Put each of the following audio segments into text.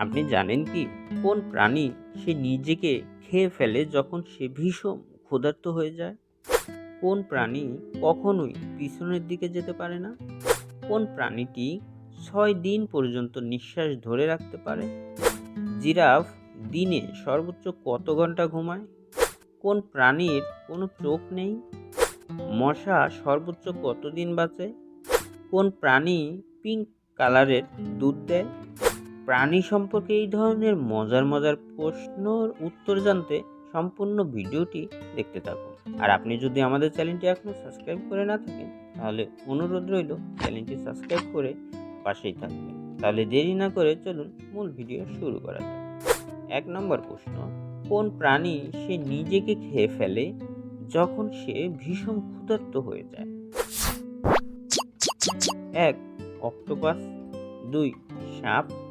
আপনি জানেন কি? কোন প্রাণী সে নিজেকে খেয়ে ফেলে যখন সে ভীষণ ক্ষুধার্ত হয়ে যায়? কোন প্রাণী কখনোই পিছনের দিকে যেতে পারে না? কোন প্রাণীটি ছয় দিন পর্যন্ত নিঃশ্বাস ধরে রাখতে পারে? জিরাফ দিনে সর্বোচ্চ কত ঘণ্টা ঘুমায়? কোন প্রাণীর কোনো চোখ নেই? মশা সর্বোচ্চ কতদিন বাঁচে? কোন প্রাণী পিঙ্ক কালারের দুধ দেয়? প্রাণী সম্পর্কে এই ধরনের মজার মজার প্রশ্নর উত্তর জানতে সম্পূর্ণ ভিডিওটি দেখতে থাকুন। আর আপনি যদি আমাদের চ্যানেলটি এখনও সাবস্ক্রাইব করে না থাকেন, তাহলে অনুরোধ রইল চ্যানেলটি সাবস্ক্রাইব করে পাশেই থাকবেন। তাহলে দেরি না করে চলুন মূল ভিডিও শুরু করা যাক। এক নম্বর প্রশ্ন, কোন প্রাণী সে নিজেকে খেয়ে ফেলে যখন সে ভীষণ ক্ষুধার্ত হয়ে যায়? এক, অক্টোপাস। দুই, সাপ।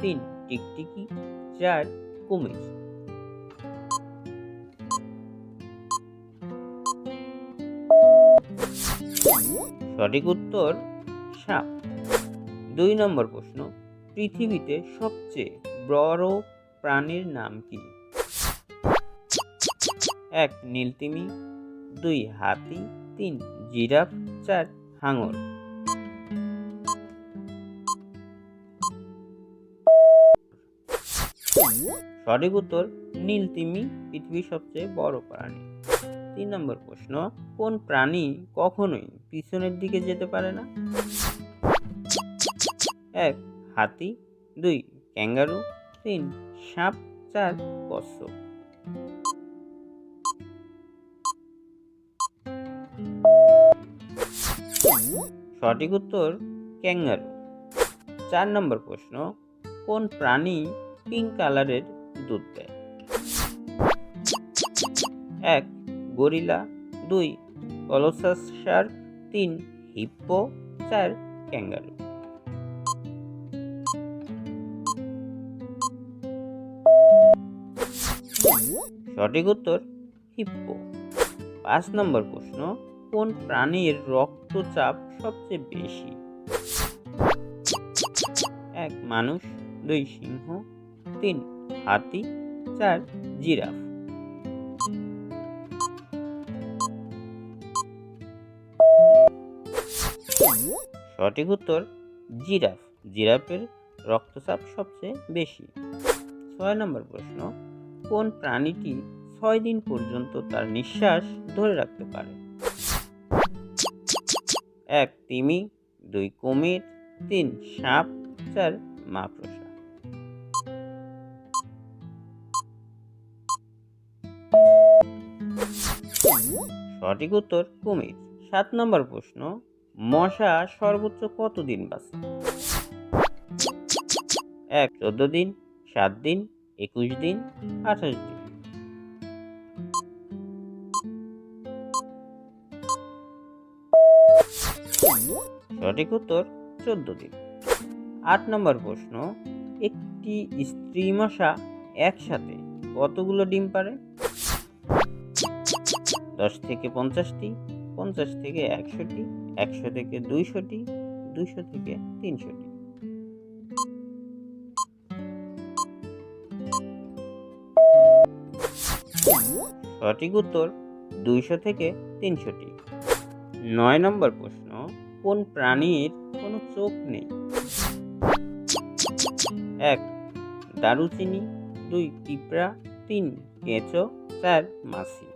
তিন টিকটিকি, চার কুমির। সঠিক উত্তর সাপ। দুই নম্বর প্রশ্ন, পৃথিবীতে সবচেয়ে বড় প্রাণীর নাম কি? এক নীলতিমি, দুই হাতি, তিন জিরাফ, চার হাঙর। সঠিক উত্তর নীলতিমি পৃথিবীর সবচেয়ে বড় প্রাণী। তিন নম্বর প্রশ্ন, কোন প্রাণী কখনোই পিছনের দিকে যেতে পারে না? এক, হাতি, দুই, ক্যাঙ্গারু, তিন, সাপ, চার, কচ্ছপ। সঠিক উত্তর, ক্যাঙ্গারু। চার নম্বর প্রশ্ন, কোন প্রাণী পিঙ্ক কালারের দুধ দেয়। এক, গরিলা। দুই, কলোসাস শার্ক। তিন, হিপ্পো। চার, ক্যাঙ্গারু। সঠিক উত্তর, হিপ্পো। পাঁচ নম্বর প্রশ্ন, কোন প্রাণীর রক্তচাপ সবচেয়ে বেশি? এক, মানুষ। দুই, সিংহ। তিন, হাতি, চার, জিরাফ। সঠিক উত্তর, জিরাফ। জিরাফের রক্তচাপ সবচেয়ে বেশি। ছয় নম্বর প্রশ্ন, কোন প্রাণীটি ছয় দিন পর্যন্ত তার নিঃশ্বাস ধরে রাখতে পারে? এক, তিমি, দুই, কুমির, তিন, সাপ, চার মাকড়সা সঠিক উত্তর কুমির। সাত নম্বর প্রশ্ন, মশা সর্বোচ্চ কতদিন বাঁচে? এক, চোদ্দ দিন, সাত দিন, একুশ দিন, আঠাশ দিন। সঠিক উত্তর, চোদ্দ দিন। আট নম্বর প্রশ্ন, একটি স্ত্রী মশা একসাথে কতগুলো ডিম পারে দশ থেকে পঞ্চাশটি, পঞ্চাশ থেকে একশোটি, একশো থেকে দুইশোটি, দুইশো থেকে তিনশোটি। সঠিক উত্তর দুইশো থেকে তিনশোটি। নয় নম্বর প্রশ্ন, কোন প্রাণীর কোনো চোখ নেই? এক, দারুচিনি, দুই, পিঁপড়া, তিন, কেঁচো, চার, মাছি।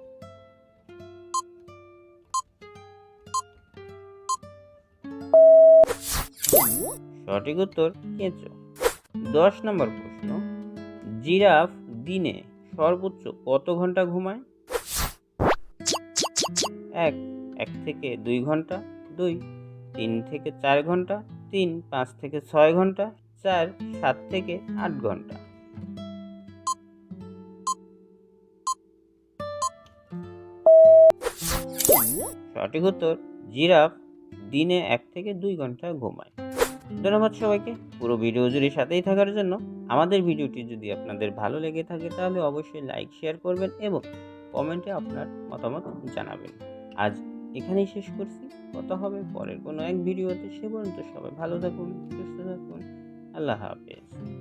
সঠিক উত্তর কেঁচো। দশ নম্বর প্রশ্ন, জিরাফ দিনে সর্বোচ্চ কত ঘণ্টা ঘুমায়? এক এক থেকে দুই ঘণ্টা, দুই, তিন থেকে চার ঘণ্টা, তিন, পাঁচ থেকে ছয় ঘণ্টা, চার, সাত থেকে আট ঘণ্টা। সঠিক উত্তর, জিরাফ দিনে এক থেকে দুই ঘণ্টা ঘুমায়। ধন্যবাদ সবাইকে। পুরো ভিডিও জুড়ে সাথেই থাকার জন্য আমাদের ভিডিওটি যদি আপনাদের ভালো লেগে থাকে তাহলে অবশ্যই লাইক শেয়ার করবেন এবং কমেন্টে আপনার মতামত জানাবেন। আজ এখানেই শেষ করছি। কত হবে পরের কোনো এক ভিডিওতে। সে পর্যন্ত সবাই ভালো থাকুন, সুস্থ থাকুন। আল্লাহ হাফেজ।